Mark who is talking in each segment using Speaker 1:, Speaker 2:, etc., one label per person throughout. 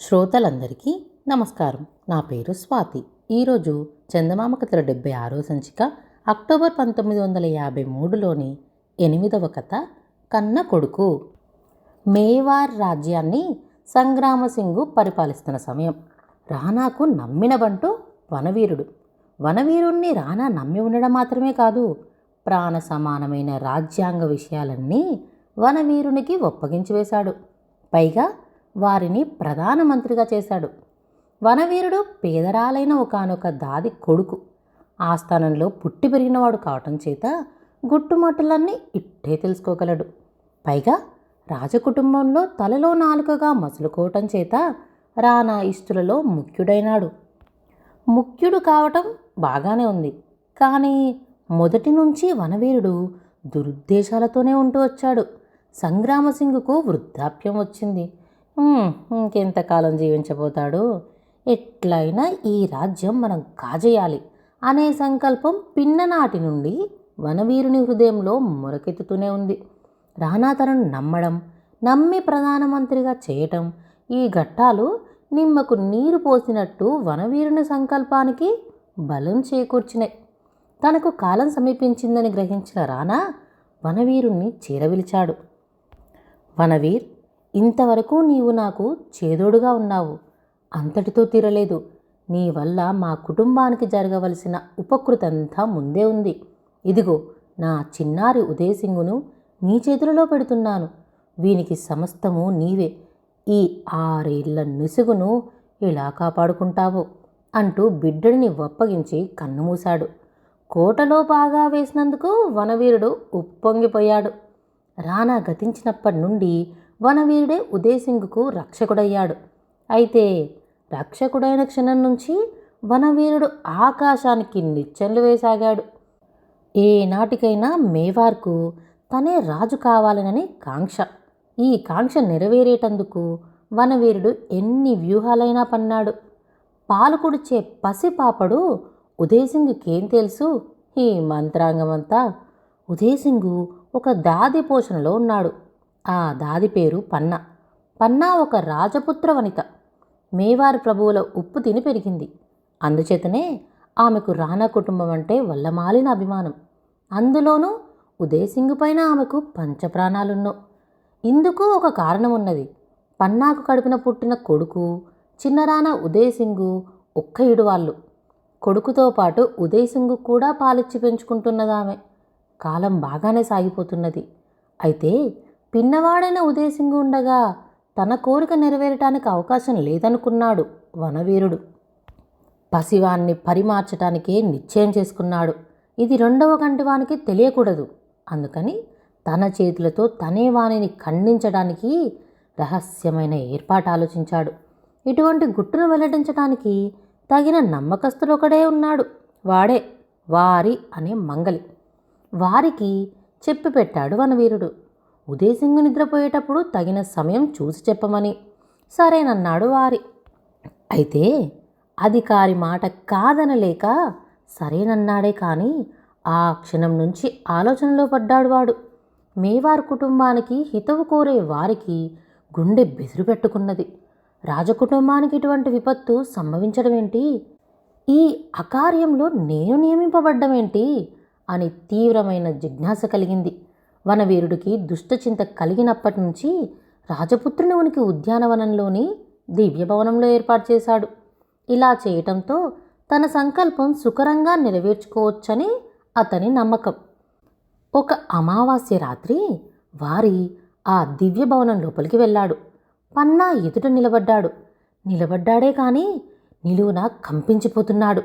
Speaker 1: శ్రోతలందరికీ నమస్కారం. నా పేరు స్వాతి. ఈరోజు చందమామ కథల డెబ్బై ఆరో సంచిక అక్టోబర్ పంతొమ్మిది వందల యాభై మూడులోని ఎనిమిదవ కథ కన్న కొడుకు. మేవార్ రాజ్యాన్ని సంగ్రామసింగు పరిపాలిస్తున్న సమయం. రానాకు నమ్మినబంటూ వనవీరుడు. వనవీరుణ్ణి రానా నమ్మి ఉండడం మాత్రమే కాదు ప్రాణ సమానమైన రాజ్యాంగ విషయాలన్నీ వనవీరునికి ఒప్పగించి వేశాడు. పైగా వారిని ప్రధానమంత్రిగా చేశాడు. వనవీరుడు పేదరాలైన ఒకానొక దాది కొడుకు. ఆస్థానంలో పుట్టి పెరిగినవాడు కావటం చేత గుట్టుమట్టులన్నీ ఇట్టే తెలుసుకోగలడు. పైగా రాజకుటుంబంలో తలలో నాలుకగా మసులుకోవటం చేత రానా ఇష్టులలో ముఖ్యుడైనాడు. ముఖ్యుడు కావటం బాగానే ఉంది. కానీ మొదటి నుంచి వనవీరుడు దురుద్దేశాలతోనే ఉంటూ వచ్చాడు. సంగ్రామసింగుకు వృద్ధాప్యం వచ్చింది. ఇంకెంతకాలం జీవించబోతాడు? ఎట్లయినా ఈ రాజ్యం మనం కాజేయాలి అనే సంకల్పం పిన్ననాటి నుండి వనవీరుని హృదయంలో మొరకెత్తుతూనే ఉంది. రానా తనను నమ్మడం నమ్మి ప్రధానమంత్రిగా చేయటం ఈ ఘట్టాలు నిమ్మకు నీరు పోసినట్టు వనవీరుని సంకల్పానికి బలం చేకూర్చినాయి తనకు కాలం సమీపించిందని గ్రహించిన రానా వనవీరుణ్ణి చేరవిలిచాడు. వనవీర్ ఇంతవరకు నీవు నాకు చేదోడుగా ఉన్నావు. అంతటితో తీరలేదు. నీ వల్ల మా కుటుంబానికి జరగవలసిన ఉపకృతంతా ముందే ఉంది. ఇదిగో నా చిన్నారి ఉదయసింగును నీ చేతులలో పెడుతున్నాను. వీనికి సమస్తము నీవే. ఈ ఆరేళ్ళ నుసుగును ఎలా కాపాడుకుంటావు అంటూ బిడ్డడిని ఒప్పగించి కన్నుమూశాడు. కోటలో బాగా వేసినందుకు వనవీరుడు ఉప్పొంగిపోయాడు. రానా గతించినప్పటి నుండి వనవీరుడే ఉదయసింగుకు రక్షకుడయ్యాడు. అయితే రక్షకుడైన క్షణం నుంచి వనవీరుడు ఆకాశానికి నిచ్చెన్లు వేసాగాడు. ఏనాటికైనా మేవార్కు తనే రాజు కావాలనని కాంక్ష. ఈ కాంక్ష నెరవేరేటందుకు వనవీరుడు ఎన్ని వ్యూహాలైనా పన్నాడు. పాలు కుడిచే పసిపాపడు ఉదయసింగుకేం తెలుసు? ఈ మంత్రాంగమంతా. ఉదయసింగు ఒక దాది పోషణలో ఉన్నాడు. ఆ దాది పేరు పన్న. పన్నా ఒక రాజపుత్ర వనిత మేవారి ప్రభువుల ఉప్పు తిని పెరిగింది. అందుచేతనే ఆమెకు రానా కుటుంబం అంటే వల్లమాలిన అభిమానం. అందులోనూ ఉదయసింగు పైన ఆమెకు పంచప్రాణాలున్నో. ఇందుకు ఒక కారణం ఉన్నది పన్నాకు కడుపున పుట్టిన కొడుకు చిన్నరాన ఉదయసింగు ఒక్క ఇడువాళ్ళు. కొడుకుతో పాటు ఉదయసింగు కూడా పాలిచ్చి పెంచుకుంటున్నదామె. కాలం బాగానే సాగిపోతున్నది. అయితే పిన్నవాడైన ఉదయసింగు ఉండగా తన కోరిక నెరవేరటానికి అవకాశం లేదనుకున్నాడు వనవీరుడు. పసివాన్ని పరిమార్చటానికే నిశ్చయం చేసుకున్నాడు. ఇది రెండవ కంటి వానికి తెలియకూడదు. అందుకని తన చేతులతో తనే వానిని ఖండించడానికి రహస్యమైన ఏర్పాటు ఆలోచించాడు. ఇటువంటి గుట్టును వెల్లడించడానికి తగిన నమ్మకస్తులు ఒకడే ఉన్నాడు. వాడే వారి అనే మంగలి. వారికి చెప్పి పెట్టాడు వనవీరుడు. ఉదయసింగు నిద్రపోయేటప్పుడు తగిన సమయం చూసి చెప్పమని. సరేనన్నాడు వారి. అయితే అధికారి మాట కాదనలేక సరేనన్నాడే కానీ ఆ క్షణం నుంచి ఆలోచనలో పడ్డాడు వాడు. మేవార్ కుటుంబానికి హితవు కోరే వారికి గుండె బెదిరి పెట్టుకున్నది. రాజకుటుంబానికి ఇటువంటి విపత్తు సంభవించడం ఏంటి ఈ అకార్యంలో నేను నియమింపబడ్డమేంటి? అని తీవ్రమైన జిజ్ఞాస కలిగింది. వనవీరుడికి దుష్టచింత కలిగినప్పటి నుంచి రాజపుత్రుని ఉనికి ఉద్యానవనంలోని దివ్యభవనంలో ఏర్పాటు చేశాడు. ఇలా చేయటంతో తన సంకల్పం సుకరంగా నెరవేర్చుకోవచ్చని అతని నమ్మకం. ఒక అమావాస్య రాత్రి వారి ఆ దివ్య భవనం లోపలికి వెళ్ళాడు. పన్నా ఎదుట నిలబడ్డాడు. నిలబడ్డాడే కానీ నిలువున కంపించిపోతున్నాడు.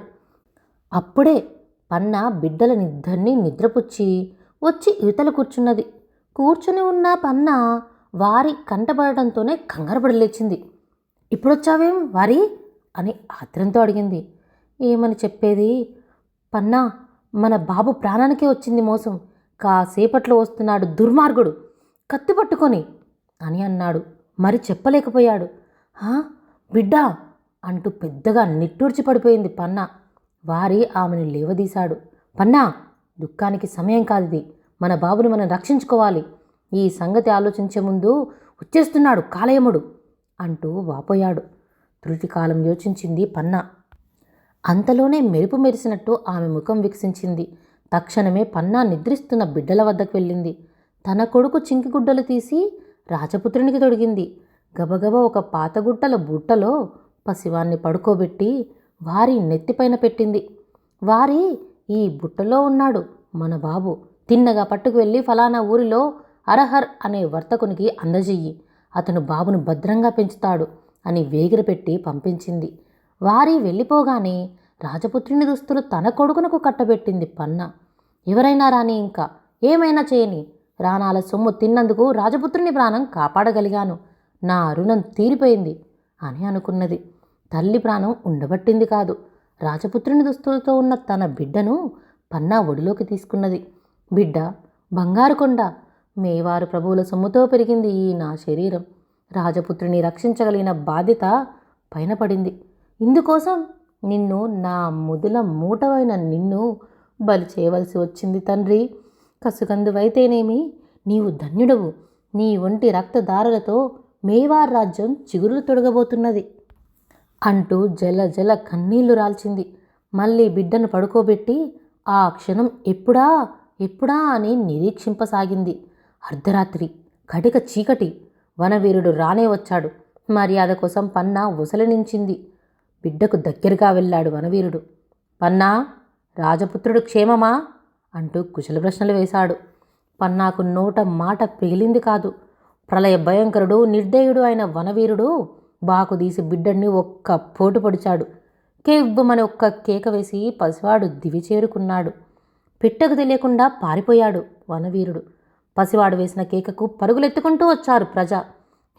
Speaker 1: అప్పుడే పన్న బిడ్డలనిద్దరినీ నిద్రపుచ్చి వచ్చి ఇవతల కూర్చున్నది. కూర్చుని ఉన్న పన్న వారి కంటపడటంతోనే కంగారుపడి లేచింది. ఇప్పుడొచ్చావేం వారి? అని ఆత్రంతో అడిగింది. ఏమని చెప్పేది? పన్నా మన బాబు ప్రాణానికే వచ్చింది మోసం. కాసేపట్లో వస్తున్నాడు దుర్మార్గుడు. కత్తి పట్టుకొని అని అన్నాడు. మరి చెప్పలేకపోయాడు. "హా? బిడ్డా అంటూ పెద్దగా నిట్టూర్చి పడిపోయింది పన్న. వారి ఆమెను లేవదీశాడు. పన్నా దుఃఖానికి సమయం కాదిది. మన బాబుని మనం రక్షించుకోవాలి. ఈ సంగతి ఆలోచించే ముందు వచ్చేస్తున్నాడు కాలయముడు అంటూ వాపోయాడు. త్రుటికాలం యోచించింది పన్నా. అంతలోనే మెరుపు మెరిసినట్టు ఆమె ముఖం వికసించింది. తక్షణమే పన్నా నిద్రిస్తున్న బిడ్డల వద్దకు వెళ్ళింది. తన కొడుకు చింకిగుడ్డలు తీసి రాజపుత్రునికి తొడిగింది. గబగబ ఒక పాతగుట్టల బుట్టలో పసివాన్ని పడుకోబెట్టి వారి నెత్తిపైన పెట్టింది. వారి ఈ బుట్టలో ఉన్నాడు మన బాబు. తిన్నగా పట్టుకు వెళ్ళి ఫలానా ఊరిలో అరహర్ అనే వర్తకునికి అందజెయ్యి అతను బాబును భద్రంగా పెంచుతాడు అని వేగిరపెట్టి పంపించింది. వారి వెళ్ళిపోగానే రాజపుత్రుని దుస్తులు తన కొడుకునకు కట్టబెట్టింది పన్న. ఎవరైనా రాని ఇంకా ఏమైనా చేయని రాణాల సొమ్ము తిన్నందుకు రాజపుత్రుని ప్రాణం కాపాడగలిగాను. నా రుణం తీరిపోయింది అని అనుకున్నది. తల్లి ప్రాణం ఉండబట్టింది కాదు. రాజపుత్రుని దుస్తులతో ఉన్న తన బిడ్డను పన్నా ఒడిలోకి తీసుకున్నది. బిడ్డ బంగారు కొండ మేవారు ప్రభువుల సొమ్ముతో పెరిగింది ఈ నా శరీరం. రాజపుత్రుని రక్షించగలిగిన బాధ్యత పైన పడింది. ఇందుకోసం నిన్ను నా ముదుల మూటవైన నిన్ను బలి చేయవలసి వచ్చింది తండ్రి. కసుకందువైతేనేమి నీవు ధన్యుడవు. నీ ఒంటి రక్తదారులతో మేవార్ రాజ్యం చిగురులు తొడగబోతున్నది. అంటూ జల జల కన్నీళ్ళు రాల్చింది. మళ్ళీ బిడ్డను పడుకోబెట్టి ఆ క్షణం ఎప్పుడా ఎప్పుడా అని నిరీక్షింపసాగింది. అర్ధరాత్రి. కటిక చీకటి. వనవీరుడు రానే వచ్చాడు. మర్యాద కోసం పన్నా ఉసలనించింది బిడ్డకు దగ్గరగా వెళ్ళాడు వనవీరుడు. పన్నా! రాజపుత్రుడు క్షేమమా? అంటూ కుశల ప్రశ్నలు వేశాడు. పన్నాకు నోట మాట పేలింది కాదు. ప్రళయ భయంకరుడు నిర్దయుడు అయిన వనవీరుడు బాకుదీసి బిడ్డని ఒక్క పోటు పొడిచాడు. కేవ్వమని ఒక్క కేక వేసి పసివాడు దివి చేరుకున్నాడు. పిట్టకు తెలియకుండా పారిపోయాడు వనవీరుడు. పసివాడు వేసిన కేకకు పరుగులెత్తుకుంటూ వచ్చారు ప్రజ.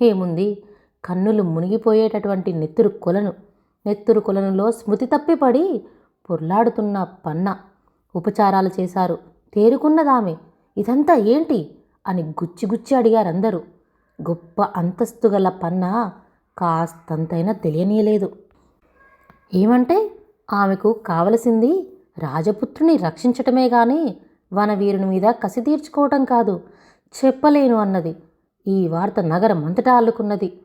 Speaker 1: ఏముంది? కన్నులు మునిగిపోయేటటువంటి నెత్తురు కొలను. నెత్తురు కొలనులో స్మృతి తప్పిపడి పొర్లాడుతున్న పన్న. ఉపచారాలు చేశారు. తేరుకున్నదామె. ఇదంతా ఏంటి? అని గుచ్చి గుచ్చి అడిగారందరూ. గొప్ప అంతస్తు గల పన్న కాస్తంతైనా తెలియనీయలేదు. ఏమంటే? ఆమెకు కావలసింది రాజపుత్రుని రక్షించటమే గాని వనవీరుని మీద కసి తీర్చుకోవటం కాదు. చెప్పలేను అన్నది. ఈ వార్త నగరం అంతటా అల్లుకున్నది.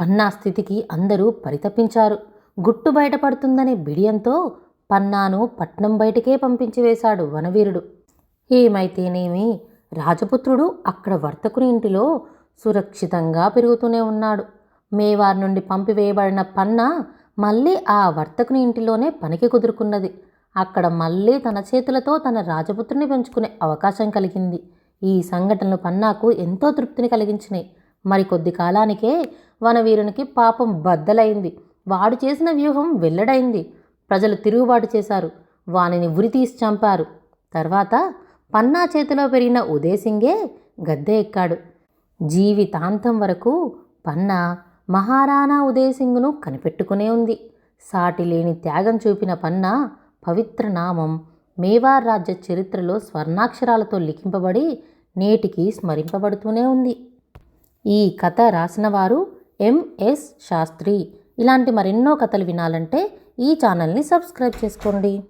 Speaker 1: పన్నా స్థితికి అందరూ పరితపించారు. గుట్టు బయటపడుతుందనే బిడియంతో పన్నాను పట్నం బయటకే పంపించి వేశాడు వనవీరుడు. ఏమైతేనేమి? రాజపుత్రుడు అక్కడ వర్తకుని ఇంటిలో సురక్షితంగా పెరుగుతూనే ఉన్నాడు. మేవార్ నుండి పంపివేయబడిన పన్న మళ్ళీ ఆ వర్తకుని ఇంటిలోనే పనికి కుదురుకున్నది. అక్కడ మళ్ళీ తన చేతులతో తన రాజపుత్రుని పెంచుకునే అవకాశం కలిగింది. ఈ సంఘటనలు పన్నాకు ఎంతో తృప్తిని కలిగించినాయి. మరికొద్ది కాలానికే వనవీరునికి పాపం బద్దలైంది. వాడు చేసిన వ్యూహం వెల్లడైంది. ప్రజలు తిరుగుబాటు చేశారు. వానిని ఉరితీసి చంపారు. తర్వాత పన్నా చేతిలో పెరిగిన ఉదయసింగే గద్దె ఎక్కాడు. జీవితాంతం వరకు పన్నా మహారాణా ఉదయసింగును కనిపెట్టుకునే ఉంది. సాటి లేని త్యాగం చూపిన పన్నా పవిత్ర నామం మేవార్ రాజ్య చరిత్రలో స్వర్ణాక్షరాలతో లిఖింపబడి నేటికి స్మరింపబడుతూనే ఉంది. ఈ కథ రాసిన వారు ఎంఎస్ శాస్త్రి. ఇలాంటి మరెన్నో కథలు వినాలంటే ఈ ఛానల్ని సబ్స్క్రైబ్ చేసుకోండి.